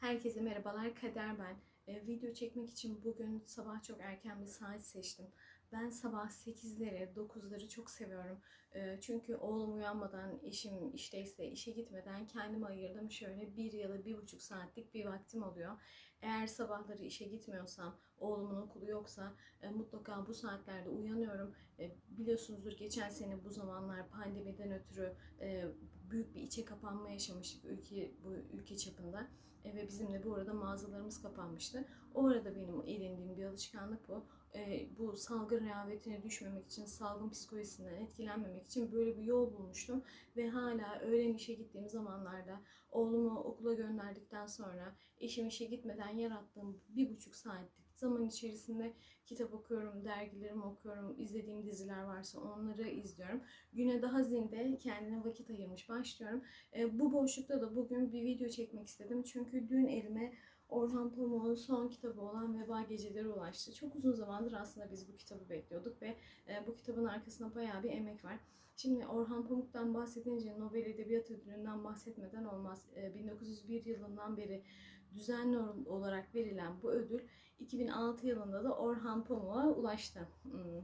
Herkese merhabalar, Kader ben. Ee, video çekmek için bugün sabah çok erken bir saat seçtim. Ben sabah 8'leri, 9'ları çok seviyorum. Ee, çünkü oğlum uyanmadan, eşim işteyse işe gitmeden kendime ayırdım. Şöyle bir ya da bir buçuk saatlik bir vaktim oluyor. Eğer sabahları işe gitmiyorsam, oğlumun okulu yoksa e, mutlaka bu saatlerde uyanıyorum. E, biliyorsunuzdur geçen sene bu zamanlar pandemiden ötürü e, büyük bir içe kapanma yaşamıştık ülke bu ülke çapında. E, ve bizim de bu arada mağazalarımız kapanmıştı. O arada benim edindiğim bir alışkanlık bu. E, bu salgın rehavetine düşmemek için, salgın psikolojisinden etkilenmemek için böyle bir yol bulmuştum. Ve hala öğlen işe gittiğim zamanlarda oğlumu okula gönderdikten sonra eşim işe gitmeden yarattığım bir buçuk saatlik zaman içerisinde kitap okuyorum, dergilerimi okuyorum, izlediğim diziler varsa onları izliyorum. Güne daha zinde kendine vakit ayırmış başlıyorum. E, bu boşlukta da bugün bir video çekmek istedim. Çünkü dün elime Orhan Pamuk'un son kitabı olan Veba Geceleri ulaştı. Çok uzun zamandır aslında biz bu kitabı bekliyorduk ve e, bu kitabın arkasında bayağı bir emek var. Şimdi Orhan Pamuk'tan bahsedince Nobel Edebiyat Ödülü'nden bahsetmeden olmaz. E, 1901 yılından beri düzenli olarak verilen bu ödül 2006 yılında da Orhan Pamuk'a ulaştı. Hmm.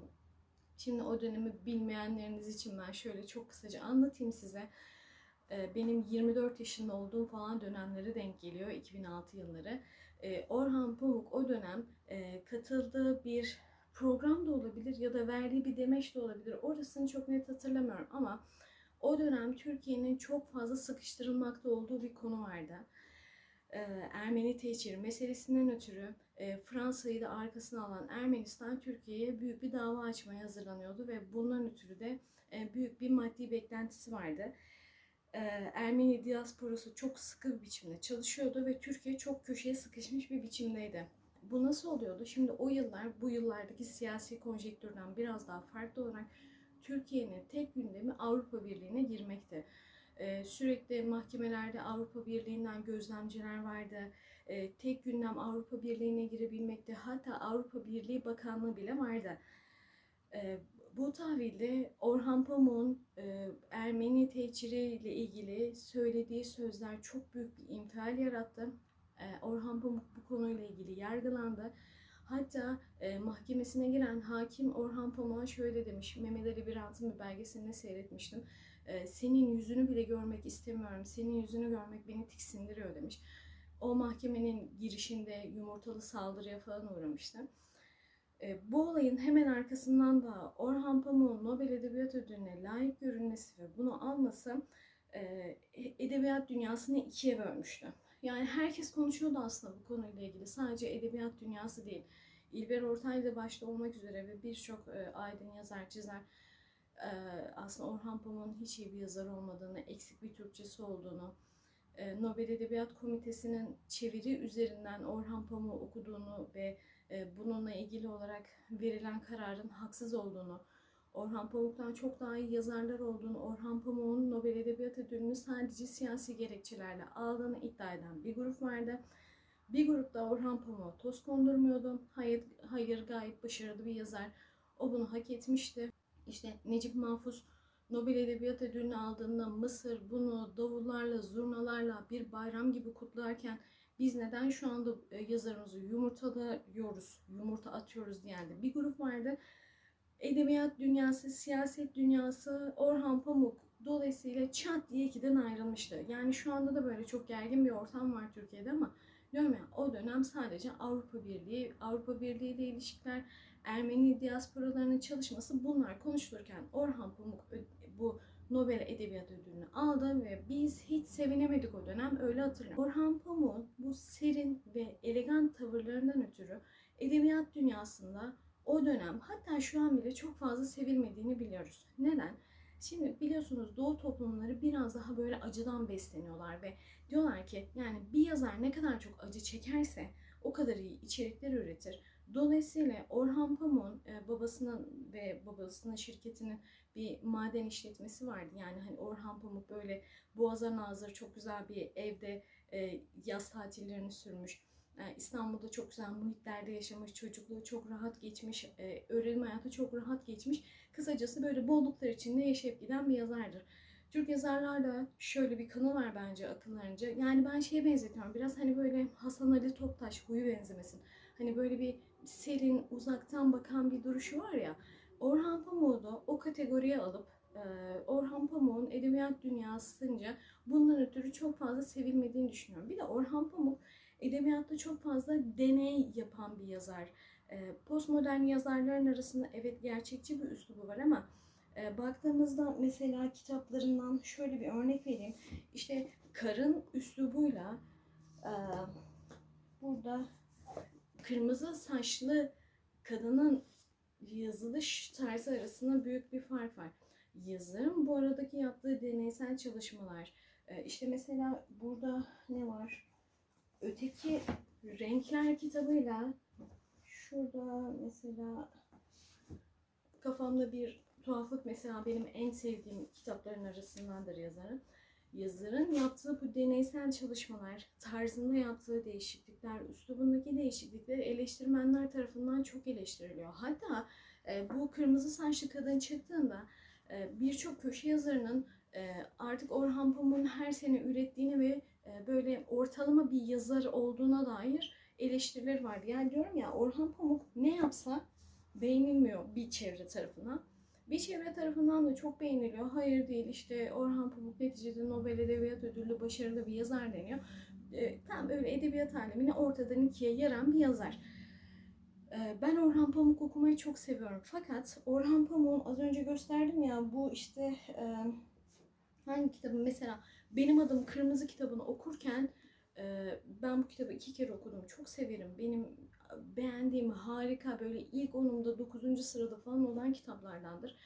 Şimdi o dönemi bilmeyenleriniz için ben şöyle çok kısaca anlatayım size. Benim 24 yaşında olduğum falan dönemlere denk geliyor 2006 yılları. Orhan Pamuk o dönem katıldığı bir program da olabilir ya da verdiği bir demeç de olabilir. Orasını çok net hatırlamıyorum ama o dönem Türkiye'nin çok fazla sıkıştırılmakta olduğu bir konu vardı. Ermeni teçhiri meselesinden ötürü Fransa'yı da arkasına alan Ermenistan Türkiye'ye büyük bir dava açmaya hazırlanıyordu ve bundan ötürü de büyük bir maddi beklentisi vardı. E, Ermeni diasporası çok sıkı bir biçimde çalışıyordu ve Türkiye çok köşeye sıkışmış bir biçimdeydi. Bu nasıl oluyordu? Şimdi o yıllar, bu yıllardaki siyasi konjektürden biraz daha farklı olarak Türkiye'nin tek gündemi Avrupa Birliği'ne girmekti. Ee, sürekli mahkemelerde Avrupa Birliği'nden gözlemciler vardı. Ee, tek gündem Avrupa Birliği'ne girebilmekte. Hatta Avrupa Birliği Bakanlığı bile vardı. Ee, bu tahvilde Orhan Pamuk'un e, Ermeni tehciri ile ilgili söylediği sözler çok büyük bir infial yarattı. Ee, Orhan Pamuk bu konuyla ilgili yargılandı. Hatta e, mahkemesine giren hakim Orhan Pamuk'a şöyle demiş. Mehmet Ali Birant'ın bir belgeselini seyretmiştim. E, senin yüzünü bile görmek istemiyorum. Senin yüzünü görmek beni tiksindiriyor demiş. O mahkemenin girişinde yumurtalı saldırıya falan uğramıştı. E, bu olayın hemen arkasından da Orhan Pamuk'un Nobel Edebiyat Ödülü'ne layık görülmesi ve bunu alması e, edebiyat dünyasını ikiye bölmüştü. Yani herkes konuşuyordu aslında bu konuyla ilgili. Sadece edebiyat dünyası değil. İlber Ortaylı da başta olmak üzere ve birçok e, aydın yazar, çizer e, aslında Orhan Pamuk'un hiç iyi bir yazar olmadığını, eksik bir Türkçesi olduğunu, e, Nobel Edebiyat Komitesi'nin çeviri üzerinden Orhan Pamuk'u okuduğunu ve bununla ilgili olarak verilen kararın haksız olduğunu, Orhan Pamuk'tan çok daha iyi yazarlar olduğunu, Orhan Pamuk'un Nobel Edebiyat Ödülünü sadece siyasi gerekçelerle aldığını iddia eden bir grup vardı. Bir grupta Orhan Pamuk'a toz kondurmuyordu. Hayır, hayır gayet başarılı bir yazar. O bunu hak etmişti. İşte Necip Mahfuz Nobel Edebiyat Ödülünü aldığında Mısır bunu davullarla, zurnalarla bir bayram gibi kutlarken biz neden şu anda e, yazarımızı yumurtalıyoruz, yumurta atıyoruz diyen de bir grup vardı. Edebiyat dünyası, siyaset dünyası, Orhan Pamuk dolayısıyla çat diye ikiden ayrılmıştı. Yani şu anda da böyle çok gergin bir ortam var Türkiye'de ama diyorum ya o dönem sadece Avrupa Birliği, Avrupa Birliği ile ilişkiler, Ermeni diasporalarının çalışması bunlar konuşulurken Orhan Pamuk bu Nobel Edebiyat Ödülünü aldı ve biz hiç sevinemedik o dönem öyle hatırlıyorum. Orhan Pamuk'un bu serin ve elegan tavırlarından ötürü edebiyat dünyasında o dönem hatta şu an bile çok fazla sevilmediğini biliyoruz. Neden? Şimdi biliyorsunuz doğu toplumları biraz daha böyle acıdan besleniyorlar ve diyorlar ki yani bir yazar ne kadar çok acı çekerse o kadar iyi içerikler üretir. Dolayısıyla Orhan Pamuk'un e, babasının ve babasının şirketinin bir maden işletmesi vardı. Yani hani Orhan Pamuk böyle boğaza nazır çok güzel bir evde e, yaz tatillerini sürmüş. E, İstanbul'da çok güzel muhitlerde yaşamış, çocukluğu çok rahat geçmiş, öğrenim hayatı çok rahat geçmiş. Kısacası böyle bolluklar içinde yaşayıp giden bir yazardır. Türk yazarlarla şöyle bir kanı var bence akıllarınca. Yani ben şeye benzetiyorum. Biraz hani böyle Hasan Ali Toptaş huyu benzemesin. Hani böyle bir serin, uzaktan bakan bir duruşu var ya. Orhan Pamuk'u da o kategoriye alıp e, Orhan Pamuk'un edebiyat dünyasınca bundan ötürü çok fazla sevilmediğini düşünüyorum. Bir de Orhan Pamuk edebiyatta çok fazla deney yapan bir yazar. E, postmodern yazarların arasında evet gerçekçi bir üslubu var ama e, baktığımızda mesela kitaplarından şöyle bir örnek vereyim. İşte karın üslubuyla burada kırmızı saçlı kadının yazılış tarzı arasında büyük bir fark var. Yazarın bu aradaki yaptığı deneysel çalışmalar. e, işte mesela burada ne var? Öteki Renkler kitabıyla şurada mesela kafamda bir tuhaflık mesela benim en sevdiğim kitapların arasındandır yazarın. Yazarın yaptığı bu deneysel çalışmalar, tarzında yaptığı değişiklikler, üslubundaki değişiklikler eleştirmenler tarafından çok eleştiriliyor. Hatta e, bu kırmızı saçlı kadın çıktığında e, birçok köşe yazarının e, artık Orhan Pamuk'un her sene ürettiğini ve e, böyle ortalama bir yazar olduğuna dair eleştiriler vardı. Yani diyorum ya Orhan Pamuk ne yapsa beğenilmiyor bir çevre tarafından. Bir çevre tarafından da çok beğeniliyor. Hayır değil işte Orhan Pamuk neticede Nobel Edebiyat Ödüllü başarılı bir yazar deniyor. E, tam böyle edebiyat alemini ortadan ikiye yaran bir yazar. E, ben Orhan Pamuk okumayı çok seviyorum. Fakat Orhan Pamuk'un az önce gösterdim ya bu işte e, hangi kitabı mesela benim adım Kırmızı kitabını okurken e, ben bu kitabı iki kere okudum. Çok severim. Benim beğendiğim harika böyle ilk onumda 9. sırada falan olan kitaplardandır.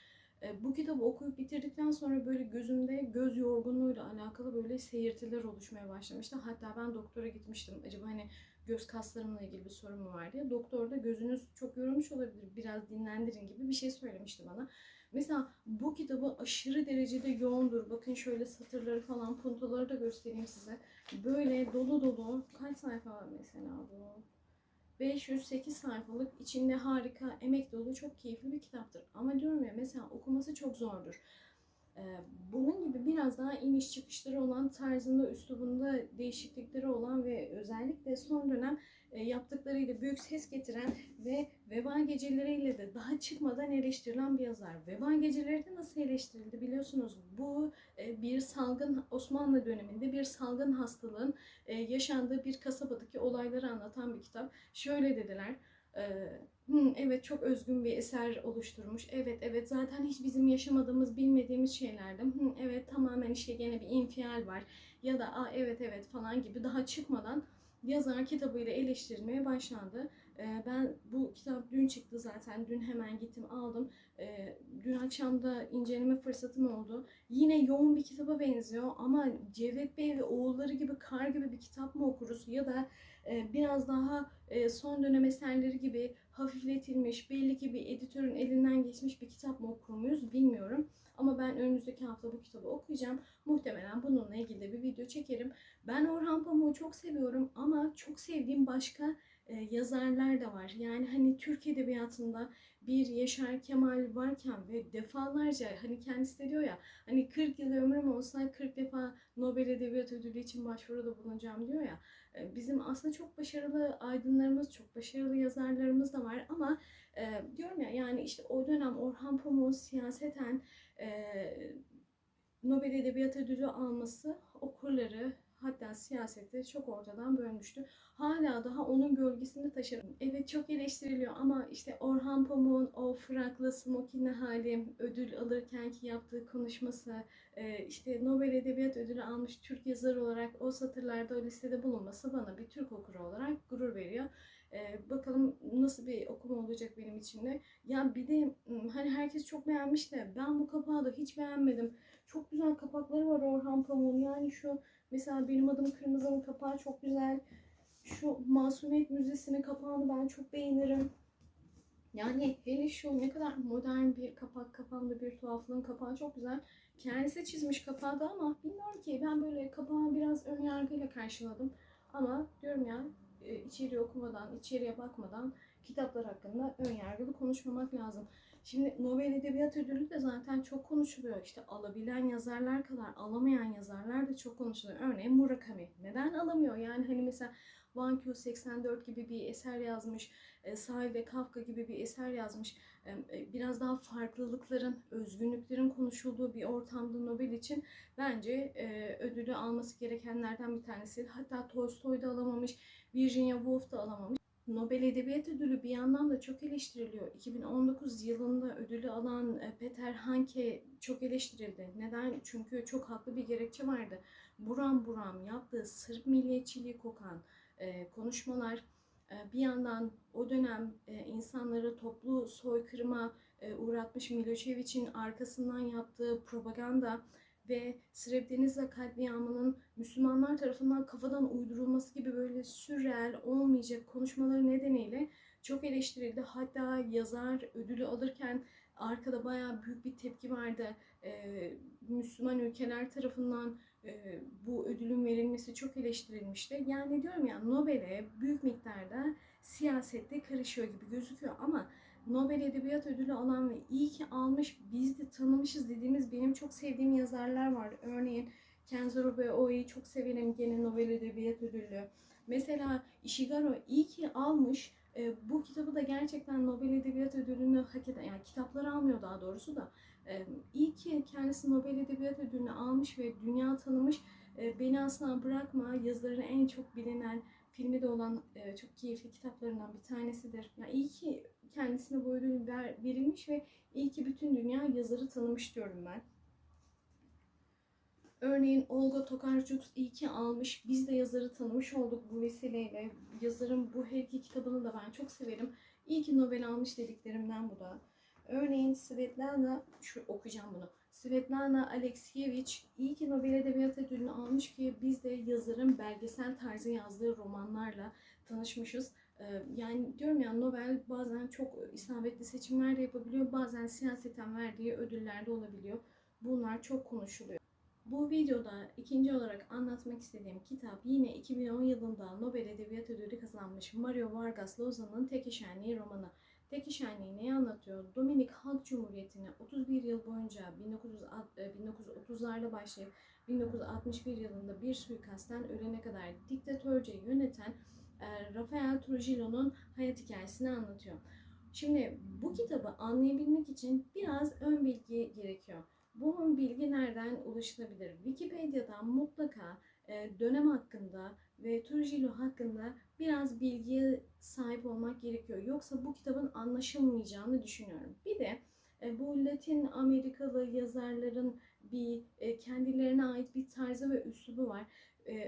E, bu kitabı okuyup bitirdikten sonra böyle gözümde göz yorgunluğuyla alakalı böyle seyirtiler oluşmaya başlamıştı. Hatta ben doktora gitmiştim. Acaba hani göz kaslarımla ilgili bir sorun mu var diye. Doktor da gözünüz çok yorulmuş olabilir biraz dinlendirin gibi bir şey söylemişti bana. Mesela bu kitabı aşırı derecede yoğundur. Bakın şöyle satırları falan puntoları da göstereyim size. Böyle dolu dolu kaç sayfa mesela bu? 508 sayfalık içinde harika emek dolu çok keyifli bir kitaptır. Ama diyorum ya mesela okuması çok zordur. Ee, bunun gibi biraz daha iniş çıkışları olan tarzında, üslubunda değişiklikleri olan ve özellikle son dönem e, yaptıklarıyla büyük ses getiren ve Veba Geceleriyle de daha çıkmadan eleştirilen bir yazar. Veba Geceleri de nasıl eleştirildi biliyorsunuz. Bu e, bir salgın Osmanlı döneminde bir salgın hastalığın e, yaşandığı bir kasabadaki olayları anlatan bir kitap. Şöyle dediler. e, "Hı, evet çok özgün bir eser oluşturmuş. Evet evet zaten hiç bizim yaşamadığımız bilmediğimiz şeylerdi. Evet tamamen işte gene bir infial var. Ya da Aa, evet evet falan gibi daha çıkmadan yazar kitabıyla eleştirilmeye başlandı. Ee, Ben bu kitap dün çıktı zaten. Dün hemen gittim aldım. Ee, Dün akşam da inceleme fırsatım oldu. Yine yoğun bir kitaba benziyor ama Cevdet Bey ve oğulları gibi kar gibi bir kitap mı okuruz ya da e, biraz daha e, son dönem eserleri gibi hafifletilmiş, belli ki bir editörün elinden geçmiş bir kitap mı okur muyuz bilmiyorum. Ama ben önümüzdeki hafta bu kitabı okuyacağım. Muhtemelen bununla ilgili bir video çekerim. Ben Orhan Pamuk'u çok seviyorum ama çok sevdiğim başka yazarlar da var. Yani hani Türk Edebiyatı'nda bir Yaşar Kemal varken ve defalarca hani kendisi de diyor ya hani 40 yıl ömrüm olsa 40 defa Nobel Edebiyat Ödülü için başvuruda bulunacağım diyor ya. E, Bizim aslında çok başarılı aydınlarımız, çok başarılı yazarlarımız da var ama e, diyorum ya yani işte o dönem Orhan Pamuk'un siyaseten e, Nobel Edebiyat Ödülü alması okurları hatta siyaseti çok ortadan bölmüştü. Hala daha onun gölgesini taşırım. Evet çok eleştiriliyor ama işte Orhan Pamuk'un o fraklı smokinli hali, ödül alırken ki yaptığı konuşması, e, işte Nobel Edebiyat Ödülü almış Türk yazar olarak o satırlarda o listede bulunması bana bir Türk okuru olarak gurur veriyor. E, bakalım nasıl bir okuma olacak benim için de. Ya bir de hani herkes çok beğenmiş de ben bu kapağı da hiç beğenmedim. Çok güzel kapakları var Orhan Pamuk'un. Yani şu mesela benim adım Kırmızı'nın kapağı çok güzel. Şu Masumiyet Müzesi'nin kapağını ben çok beğenirim. Yani hele şu ne kadar modern bir kapak, kafamda bir tuhaflığın kapağı çok güzel. Kendisi çizmiş kapağı da ama bilmiyorum ki ben böyle kapağı biraz ön yargıyla karşıladım. Ama diyorum ya e, içeriği okumadan, içeriye bakmadan kitaplar hakkında ön yargılı konuşmamak lazım. Şimdi Nobel Edebiyat Ödülü de zaten çok konuşuluyor. İşte alabilen yazarlar kadar alamayan yazarlar da çok konuşuluyor. Örneğin Murakami. Neden alamıyor? Yani hani mesela Van Q 84 gibi bir eser yazmış. E, Sahil Kafka gibi bir eser yazmış. E, e, biraz daha farklılıkların, özgünlüklerin konuşulduğu bir ortamda Nobel için bence ödülü alması gerekenlerden bir tanesi. Hatta Tolstoy da alamamış, Virginia Woolf da alamamış. Nobel Edebiyat Ödülü bir yandan da çok eleştiriliyor. 2019 yılında ödülü alan e, Peter Hanke çok eleştirildi. Neden? Çünkü çok haklı bir gerekçe vardı. Buram buram yaptığı Sırp milliyetçiliği kokan e, konuşmalar, e, bir yandan o dönem insanları toplu soykırıma uğratmış Milošević'in arkasından yaptığı propaganda ve Srebrenica katliamının Müslümanlar tarafından kafadan uydurulması gibi böyle sürreel olmayacak konuşmaları nedeniyle çok eleştirildi. Hatta yazar ödülü alırken arkada bayağı büyük bir tepki vardı. Ee, Müslüman ülkeler tarafından e, bu ödülün verilmesi çok eleştirilmişti. Yani diyorum ya Nobel'e büyük miktarda siyasette karışıyor gibi gözüküyor ama Nobel Edebiyat Ödülü alan ve iyi ki almış, biz de tanımışız dediğimiz benim çok sevdiğim yazarlar var. Örneğin Kenzaro Oe'yi çok severim gene Nobel Edebiyat Ödülü. Mesela Ishiguro iyi ki almış. E, bu kitabı da gerçekten Nobel Edebiyat Ödülünü hak eden, yani kitapları almıyor daha doğrusu da. E, iyi ki kendisi Nobel Edebiyat Ödülünü almış ve dünya tanımış. E, Beni Asla Bırakma yazarı en çok bilinen filmi de olan e, çok keyifli kitaplarından bir tanesidir. Yani iyi ki kendisine bu ödül ver, verilmiş ve iyi ki bütün dünya yazarı tanımış diyorum ben. Örneğin Olga Tokarczuk iyi ki almış. Biz de yazarı tanımış olduk bu vesileyle. Yazarın bu her iki kitabını da ben çok severim. İyi ki Nobel almış dediklerimden bu da. Örneğin Svetlana, şu okuyacağım bunu. Svetlana Alexievich iyi ki Nobel Edebiyat Ödülünü almış ki biz de yazarın belgesel tarzı yazdığı romanlarla tanışmışız. Yani diyorum ya Nobel bazen çok isabetli seçimler de yapabiliyor. Bazen siyaseten verdiği ödüller de olabiliyor. Bunlar çok konuşuluyor. Bu videoda ikinci olarak anlatmak istediğim kitap yine 2010 yılında Nobel Edebiyat Ödülü kazanmış Mario Vargas Llosa'nın Tek İşenliği romanı. Tek İşenliği neyi anlatıyor? Dominik Halk Cumhuriyeti'ni 31 yıl boyunca 1930'larda e, başlayıp 1961 yılında bir suikastten ölene kadar diktatörce yöneten e, Rafael Trujillo'nun hayat hikayesini anlatıyor. Şimdi bu kitabı anlayabilmek için biraz ön bilgi gerekiyor. Bu ön bilgi nereden ulaşılabilir? Wikipedia'dan mutlaka e, dönem hakkında ve Trujillo hakkında biraz bilgiye sahip olmak gerekiyor. Yoksa bu kitabın anlaşılmayacağını düşünüyorum. Bir de e, bu Latin Amerikalı yazarların bir kendilerine ait bir tarzı ve üslubu var.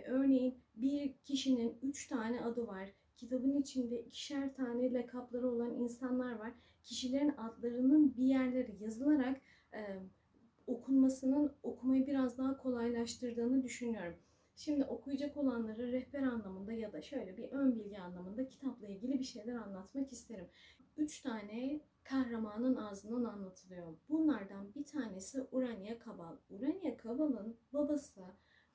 Örneğin bir kişinin üç tane adı var. Kitabın içinde ikişer tane lakapları olan insanlar var. Kişilerin adlarının bir yerlere yazılarak okunmasının okumayı biraz daha kolaylaştırdığını düşünüyorum. Şimdi okuyacak olanlara rehber anlamında ya da şöyle bir ön bilgi anlamında kitapla ilgili bir şeyler anlatmak isterim. Üç tane kahramanın ağzından anlatılıyor. Bunlardan bir tanesi Urania Kabal. Urania Kabal'ın babası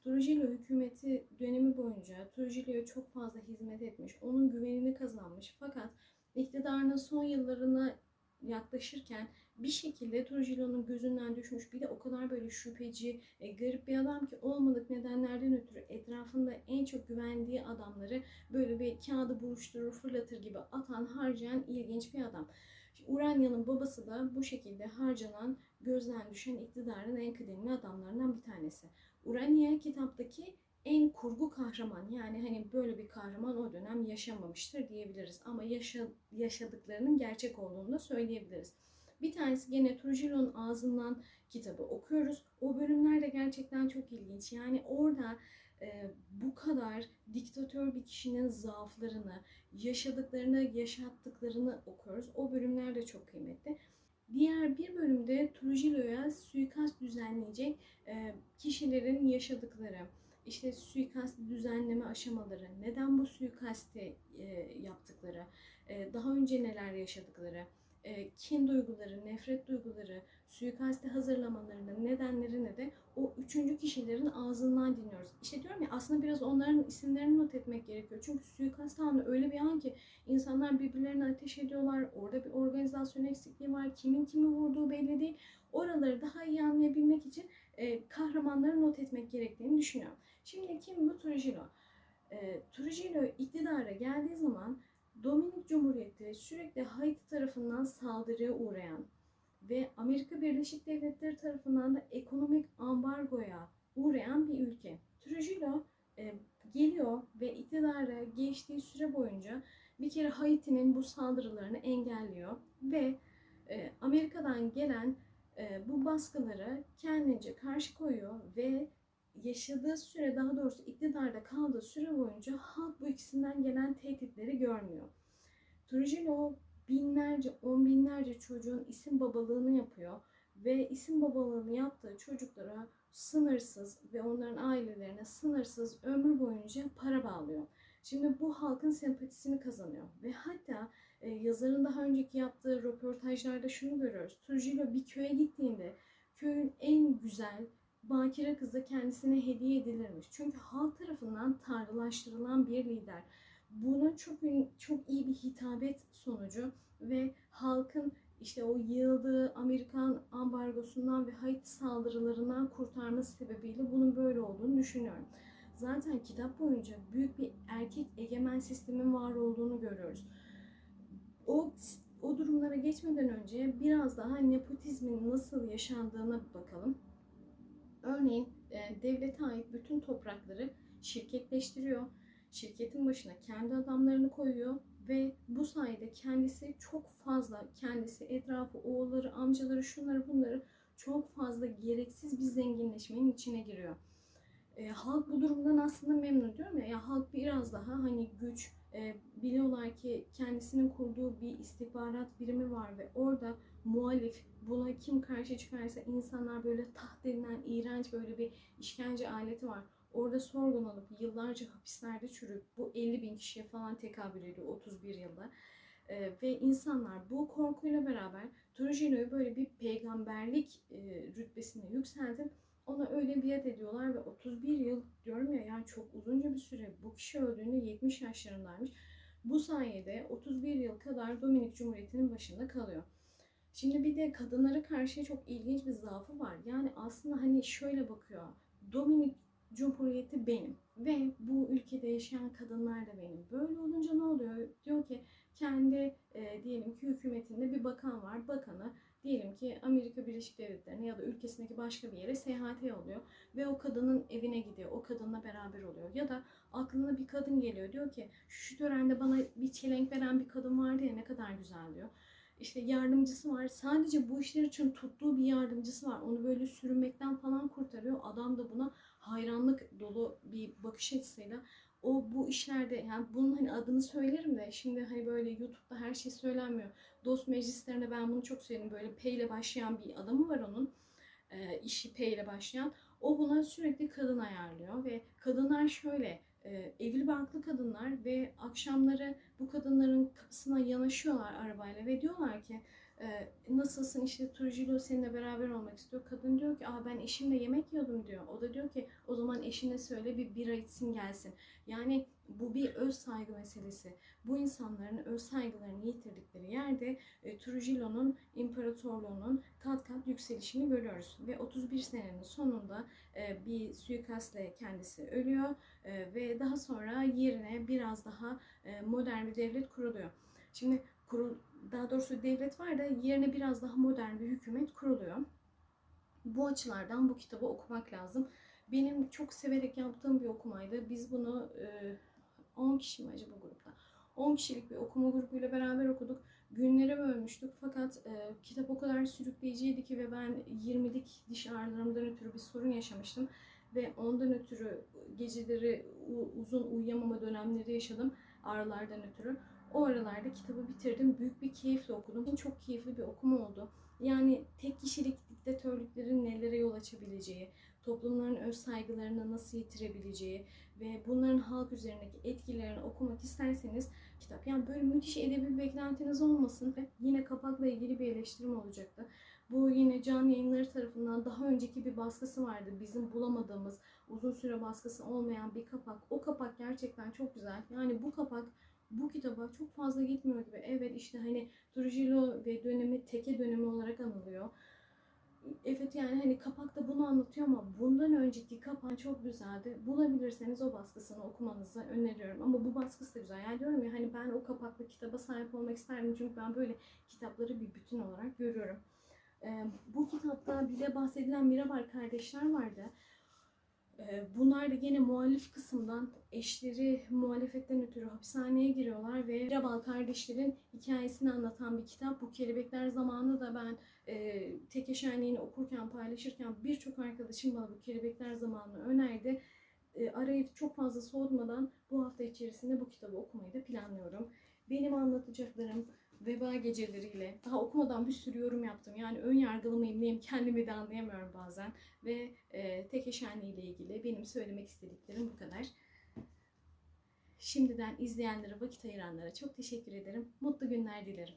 Trujillo hükümeti dönemi boyunca Trujillo'ya çok fazla hizmet etmiş, onun güvenini kazanmış. Fakat iktidarının son yıllarına yaklaşırken bir şekilde Trujillo'nun gözünden düşmüş. Bir de o kadar böyle şüpheci, e, garip bir adam ki olmadık nedenlerden ötürü etrafında en çok güvendiği adamları böyle bir kağıdı buruşturur, fırlatır gibi atan, harcayan ilginç bir adam. Uranya'nın babası da bu şekilde harcanan, gözden düşen iktidarın en kıdemli adamlarından bir tanesi. Urania kitaptaki en kurgu kahraman yani hani böyle bir kahraman o dönem yaşamamıştır diyebiliriz ama yaşa, yaşadıklarının gerçek olduğunu da söyleyebiliriz. Bir tanesi gene Trujillo'nun ağzından kitabı okuyoruz. O bölümler de gerçekten çok ilginç. Yani orada e, bu kadar diktatör bir kişinin zaaflarını, yaşadıklarını, yaşattıklarını okuyoruz. O bölümler de çok kıymetli. Diğer bir bölümde Trujillo'ya suikast düzenleyecek e, kişilerin yaşadıkları, işte suikast düzenleme aşamaları, neden bu suikasti e, yaptıkları, e, daha önce neler yaşadıkları, e, kin duyguları, nefret duyguları, suikaste hazırlamalarının nedenlerini de o üçüncü kişilerin ağzından dinliyoruz. İşte diyorum ya aslında biraz onların isimlerini not etmek gerekiyor. Çünkü suikast anı öyle bir an ki insanlar birbirlerine ateş ediyorlar. Orada bir organizasyon eksikliği var. Kimin kimi vurduğu belli değil. Oraları daha iyi anlayabilmek için e, kahramanları not etmek gerektiğini düşünüyorum. Şimdi kim bu Trujillo? E, Trujillo iktidara geldiği zaman Dominik Cumhuriyeti sürekli Haiti tarafından saldırıya uğrayan ve Amerika Birleşik Devletleri tarafından da ekonomik ambargoya uğrayan bir ülke. Trujillo e, geliyor ve iktidara geçtiği süre boyunca bir kere Haiti'nin bu saldırılarını engelliyor ve e, Amerika'dan gelen e, bu baskılara kendince karşı koyuyor ve yaşadığı süre daha doğrusu iktidarda kaldığı süre boyunca halk bu ikisinden gelen tehditleri görmüyor. Trujillo binlerce, on binlerce çocuğun isim babalığını yapıyor ve isim babalığını yaptığı çocuklara sınırsız ve onların ailelerine sınırsız ömür boyunca para bağlıyor. Şimdi bu halkın sempatisini kazanıyor ve hatta e, yazarın daha önceki yaptığı röportajlarda şunu görüyoruz. Trujillo bir köye gittiğinde köyün en güzel bakire kızı kendisine hediye edilirmiş. Çünkü halk tarafından tanrılaştırılan bir lider. Bunu çok çok iyi bir hitabet sonucu ve halkın işte o yığıldığı Amerikan ambargosundan ve Haiti saldırılarından kurtarması sebebiyle bunun böyle olduğunu düşünüyorum. Zaten kitap boyunca büyük bir erkek egemen sistemin var olduğunu görüyoruz. O o durumlara geçmeden önce biraz daha nepotizmin nasıl yaşandığına bakalım. Örneğin e, devlete ait bütün toprakları şirketleştiriyor. Şirketin başına kendi adamlarını koyuyor ve bu sayede kendisi çok fazla kendisi etrafı oğulları amcaları şunları bunları çok fazla gereksiz bir zenginleşmenin içine giriyor. E, halk bu durumdan aslında memnun diyorum ya, ya halk biraz daha hani güç e, biliyorlar ki kendisinin kurduğu bir istihbarat birimi var ve orada muhalif buna kim karşı çıkarsa insanlar böyle taht denilen iğrenç böyle bir işkence aleti var. Orada sorgulanıp yıllarca hapislerde çürüp bu 50 bin kişiye falan tekabül ediyor 31 yılda. Ee, ve insanlar bu korkuyla beraber Trujillo'yu böyle bir peygamberlik e, rütbesine yükseltip ona öyle biat ediyorlar ve 31 yıl diyorum ya yani çok uzunca bir süre bu kişi öldüğünde 70 yaşlarındaymış. Bu sayede 31 yıl kadar Dominik Cumhuriyeti'nin başında kalıyor. Şimdi bir de kadınlara karşı çok ilginç bir zaafı var. Yani aslında hani şöyle bakıyor. Dominik Cumhuriyeti benim ve bu ülkede yaşayan kadınlar da benim. Böyle olunca ne oluyor? Diyor ki kendi e, diyelim ki hükümetinde bir bakan var. Bakanı diyelim ki Amerika Birleşik Devletleri'ne ya da ülkesindeki başka bir yere seyahate yolluyor ve o kadının evine gidiyor. O kadınla beraber oluyor. Ya da aklına bir kadın geliyor. Diyor ki şu törende bana bir çelenk veren bir kadın vardı ya ne kadar güzel diyor işte yardımcısı var. Sadece bu işler için tuttuğu bir yardımcısı var. Onu böyle sürünmekten falan kurtarıyor. Adam da buna hayranlık dolu bir bakış açısıyla o bu işlerde yani bunun hani adını söylerim de şimdi hani böyle YouTube'da her şey söylenmiyor. Dost meclislerinde ben bunu çok söyledim. Böyle P ile başlayan bir adamı var onun. E, işi P ile başlayan. O buna sürekli kadın ayarlıyor ve kadınlar şöyle e, evli barklı kadınlar ve akşamları bu kadınların kapısına yanaşıyorlar arabayla ve diyorlar ki nasılsın işte Trujillo seninle beraber olmak istiyor. Kadın diyor ki Aa, ben eşimle yemek yiyordum diyor. O da diyor ki o zaman eşine söyle bir bira içsin gelsin. Yani bu bir öz saygı meselesi. Bu insanların öz saygılarını yitirdikleri yerde e, Trujillo'nun imparatorluğunun kat kat yükselişini görüyoruz. Ve 31 senenin sonunda e, bir suikastle kendisi ölüyor e, ve daha sonra yerine biraz daha e, modern bir devlet kuruluyor. Şimdi kurul, daha doğrusu devlet var da yerine biraz daha modern bir hükümet kuruluyor. Bu açılardan bu kitabı okumak lazım. Benim çok severek yaptığım bir okumaydı. Biz bunu e, 10 kişi mi acaba grupta? 10 kişilik bir okuma grubuyla beraber okuduk. Günlere bölmüştük fakat e, kitap o kadar sürükleyiciydi ki ve ben 20'lik diş ağrılarımdan ötürü bir sorun yaşamıştım. Ve ondan ötürü geceleri uzun uyuyamama dönemleri yaşadım ağrılardan ötürü. O aralarda kitabı bitirdim. Büyük bir keyifle okudum. Çok keyifli bir okuma oldu. Yani tek kişilik diktatörlüklerin nelere yol açabileceği, toplumların öz saygılarını nasıl yitirebileceği ve bunların halk üzerindeki etkilerini okumak isterseniz kitap. Yani böyle müthiş edebi beklentiniz olmasın. Ve Yine kapakla ilgili bir eleştirim olacaktı. Bu yine can yayınları tarafından daha önceki bir baskısı vardı. Bizim bulamadığımız, uzun süre baskısı olmayan bir kapak. O kapak gerçekten çok güzel. Yani bu kapak bu kitaba çok fazla gitmiyor gibi. Evet işte hani Trujillo ve dönemi teke dönemi olarak anılıyor. Evet yani hani kapakta bunu anlatıyor ama bundan önceki kapağı çok güzeldi. Bulabilirseniz o baskısını okumanızı öneriyorum. Ama bu baskısı da güzel. Yani diyorum ya hani ben o kapaklı kitaba sahip olmak isterdim. Çünkü ben böyle kitapları bir bütün olarak görüyorum. Ee, bu kitapta bir de bahsedilen Mirabar kardeşler vardı. Ee, Bunlar da gene muhalif kısımdan eşleri muhalefetten ötürü hapishaneye giriyorlar ve Mirabal kardeşlerin hikayesini anlatan bir kitap. Bu kelebekler zamanı da ben e, tek eşenliğini okurken paylaşırken birçok arkadaşım bana bu kelebekler zamanını önerdi. E, arayı çok fazla soğutmadan bu hafta içerisinde bu kitabı okumayı da planlıyorum. Benim anlatacaklarım veba geceleriyle daha okumadan bir sürü yorum yaptım. Yani ön yargılı mıyım neyim kendimi de anlayamıyorum bazen. Ve e, tek eşenliği ile ilgili benim söylemek istediklerim bu kadar. Şimdiden izleyenlere, vakit ayıranlara çok teşekkür ederim. Mutlu günler dilerim.